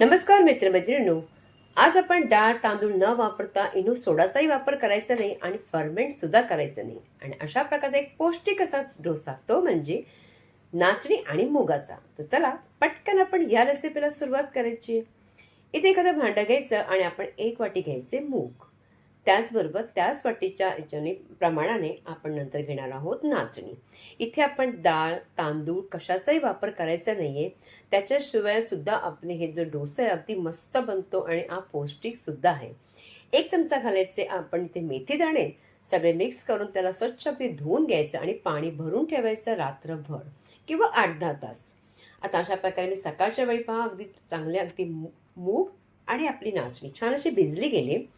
नमस्कार मित्रमैत्रिणींनो. आज आपण डाळ तांदूळ न वापरता इनो सोडाचाही वापर करायचा नाही आणि फर्मेंट सुद्धा करायचं नाही. आणि अशा प्रकारचा एक पौष्टिक असा डोसा तो म्हणजे नाचणी आणि मुगाचा. तर चला पटकन आपण या रेसिपीला सुरुवात करायची. इथे एखादं भांडं घ्यायचं आणि आपण एक वाटी घ्यायचे मूग. त्याचबरोबर त्याच वाटीच्या याच्याने प्रमाणाने आपण नंतर घेणार आहोत नाचणी. इथे आपण डाळ तांदूळ कशाचाही वापर करायचा नाही त्याच्याशिवाय सुद्धा आपले हे जो डोसा आहे अगदी मस्त बनतो आणि हा पौष्टिकसुद्धा आहे. एक चमचा घालायचे आपण इथे मेथी दाणे सगळे मिक्स करून त्याला स्वच्छ अगदी धुवून घ्यायचं आणि पाणी भरून ठेवायचं रात्रभर किंवा आठ दहा तास. आता अशा प्रकारे सकाळच्या वेळी पहा अगदी चांगले अगदी मू- मूग आणि आपली नाचणी छान अशी भिजली गेली.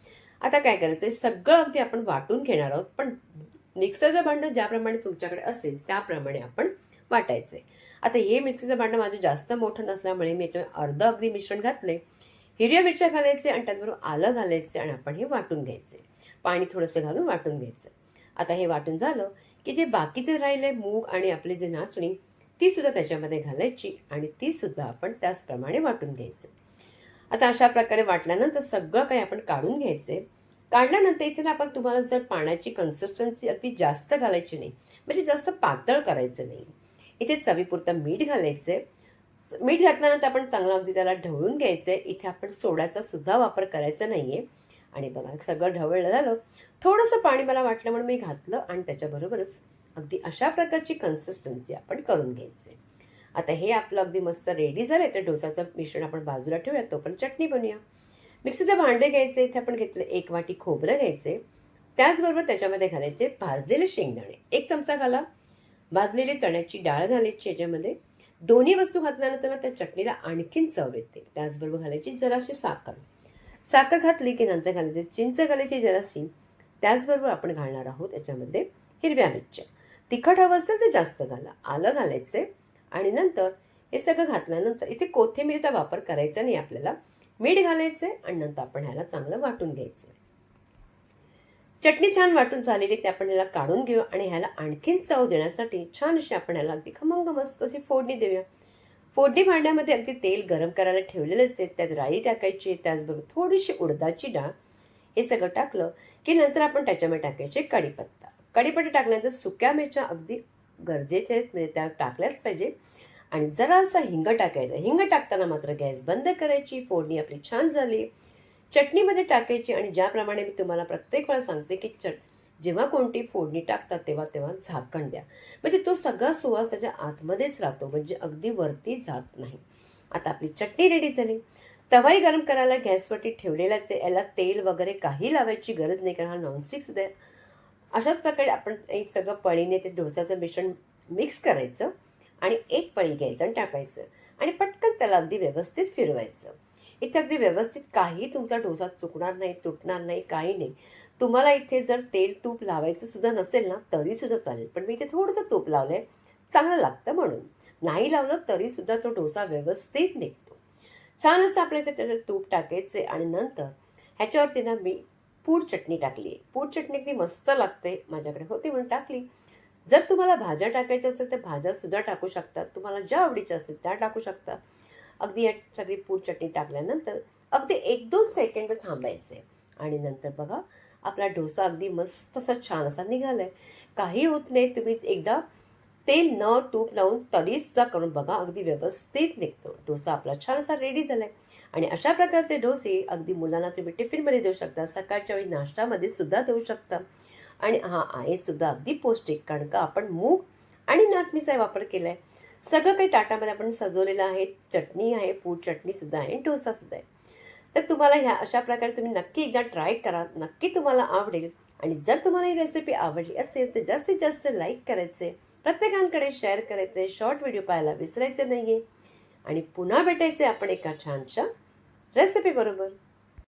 आता काय करायचं? आहे सगळं अगदी आपण वाटून घेणार आहोत. पण मिक्सरचं भांडं ज्याप्रमाणे तुमच्याकडे असेल त्याप्रमाणे आपण वाटायचं आहे आता हे मिक्सरचं भांडं माझं जास्त मोठं नसल्यामुळे मी याच्यात अर्ध अगदी मिश्रण घातले हिरव्या मिरच्या घालायचे आणि त्याचबरोबर आलं घालायचे आणि आपण हे वाटून घ्यायचे. पाणी थोडंसं घालून वाटून घ्यायचं. आता हे वाटून झालं की जे बाकीचे राहिले मूग आणि आपली जे नाचणी ती सुद्धा त्याच्यामध्ये घालायची आणि ती सुद्धा आपण त्याचप्रमाणे वाटून घ्यायचं. आता अशा प्रकारे वाटल्यानंतर सगळं काही आपण काढून घ्यायचे काढल्यानंतर इथे ना आपण तुम्हाला जर पाण्याची कन्सिस्टन्सी अगदी जास्त घालायची नाही म्हणजे जास्त पातळ करायचं नाही. इथे चवीपुरतं मीठ घालायचे मीठ घातल्यानंतर आपण चांगलं अगदी त्याला ढवळून घ्यायचं आहे इथे आपण सोड्याचा सुद्धा वापर करायचा नाही आहे आणि बघा सगळं ढवळलं झालं. थोडंसं पाणी मला वाटलं म्हणून मी घातलं आणि त्याच्याबरोबरच अगदी अशा प्रकारची कन्सिस्टन्सी आपण करून घ्यायचे आता हे आपलं अगदी मस्त रेडी झालं तर डोसाचं मिश्रण आपण बाजूला ठेवूया तो पण चटणी बनवूया मिक्सीचे भांडे घ्यायचे इथे आपण घेतलं एक वाटी खोबरं घ्यायचे. त्याचबरोबर त्याच्यामध्ये घालायचे भाजलेले शेंगदाणे. एक चमचा घाला. भाजलेली चण्याची डाळ घालायची याच्यामध्ये. दोन्ही वस्तू घातल्यानंतर त्या चटणीला आणखीन चव येते. त्याचबरोबर घालायची जराशी साखर. साखर घातली की नंतर घालायची चिंच घालायची जराशी. त्याचबरोबर आपण घालणार आहोत याच्यामध्ये हिरव्या मिरच्या. तिखट हवं असेल तर जास्त घाला. आलं घालायचे आणि नंतर हे सगळं घातल्यानंतर इथे कोथिंबीरचा वापर करायचा नाही आपल्याला. मीठ घालायचे आणि नंतर आपण ह्याला चांगलं वाटून घ्यायचं. आहे चटणी छान वाटून झालेली ते आपण ह्याला काढून घेऊ आणि ह्याला आणखीन चव देण्यासाठी छान अशी आपण ह्याला अगदी खमंग मस्त अशी फोडणी देऊया. फोडणी भांड्यामध्ये अगदी तेल गरम करायला ठेवलेलेच आहे त्यात राई टाकायची त्याचबरोबर थोडीशी उडदाची डाळ हे सगळं टाकलं की नंतर आपण त्याच्यामध्ये टाकायचे कढीपत्ता. कढीपत्ता टाकल्यानंतर सुक्या मिरच्या अगदी गरजेचे आहेत म्हणजे त्या टाकल्याच पाहिजे. आणि जरासा हिंग टाकायचा. हिंग टाकताना मात्र गॅस बंद करायची फोडणी आपली छान झाली. चटणीमध्ये टाकायची आणि ज्याप्रमाणे मी तुम्हाला प्रत्येक वेळा सांगते की चट जेव्हा कोणती फोडणी टाकतात तेव्हा तेव्हा झाकण द्या. म्हणजे तो सगळा सुवास त्याच्या आतमध्येच राहतो म्हणजे अगदी वरती जात नाही. आता आपली चटणी रेडी झाली. तवाही गरम करायला गॅसवरती ठेवलेलाच आहे. याला तेल वगैरे काही लावायची गरज नाही कारण हा नॉनस्टिक सुद्धा अशाच प्रकारे आपण एक सगळं पळीने ते डोसाचं मिश्रण मिक्स करायचं आणि एक पळी घ्यायचं आणि टाकायचं आणि पटकन त्याला अगदी व्यवस्थित फिरवायचं. इथे अगदी व्यवस्थित काही तुमचा डोसा चुकणार नाही तुटणार नाही काही नाही. तुम्हाला इथे जर तेल तूप लावायचं सुद्धा नसेल ना तरी सुद्धा चालेल. पण मी इथे थोडंसं तूप लावलं आहे चांगलं लागतं म्हणून. नाही लावलं तरी सुद्धा तो डोसा व्यवस्थित निघतो. छान असं आपल्या इथे त्याच्यात तूप टाकायचे आणि नंतर ह्याच्यावरती ना मी पूड चटणी टाकली आहे पूड चटणी अगदी मस्त लागते माझ्याकडे. होती म्हणून टाकली. जर तुम्हाला भाज्या टाकायच्या असेल तर भाज्यासुद्धा टाकू शकतात तुम्हाला ज्या आवडीच्या असतील त्या टाकू शकता. अगदी या सगळी पूड चटणी टाकल्यानंतर अगदी एक दोन सेकंड थांबायचे. आणि नंतर बघा आपला डोसा अगदी मस्त असा छान असा निघालाय. काही होत नाही तुम्ही एकदा तेल न तूप लावून तरीसुद्धा करून बघा अगदी व्यवस्थित निघतो. डोसा आपला छान असा रेडी झालाय. आणि अशा प्रकारचे डोसे अगदी मुलांना तुम्ही टिफिनमध्ये देऊ शकता. सकाळच्या वेळी नाश्त्यामध्ये सुद्धा देऊ शकता. आणि हा आहे सुद्धा अगदी पौष्टिक कारण का आपण मूग आणि नाचणीचा वापर केलाय. सगळं काही ताटामध्ये आपण सजवलेलं आहे. चटणी आहे पूड चटणी सुद्धा आहे आणि डोसा सुद्धा आहे. तर तुम्हाला ह्या अशा प्रकारे तुम्ही नक्की एकदा ट्राय करा. नक्की तुम्हाला आवडेल. आणि जर तुम्हाला ही रेसिपी आवडली असेल तर जास्तीत जास्त लाईक करायचे. प्रत्येकांकडे शेअर करायचे. शॉर्ट व्हिडिओ पाहायला विसरायचे नाही आहे आणि पुन्हा भेटायचे आपण एका छानशा रेसिपी बरोबर.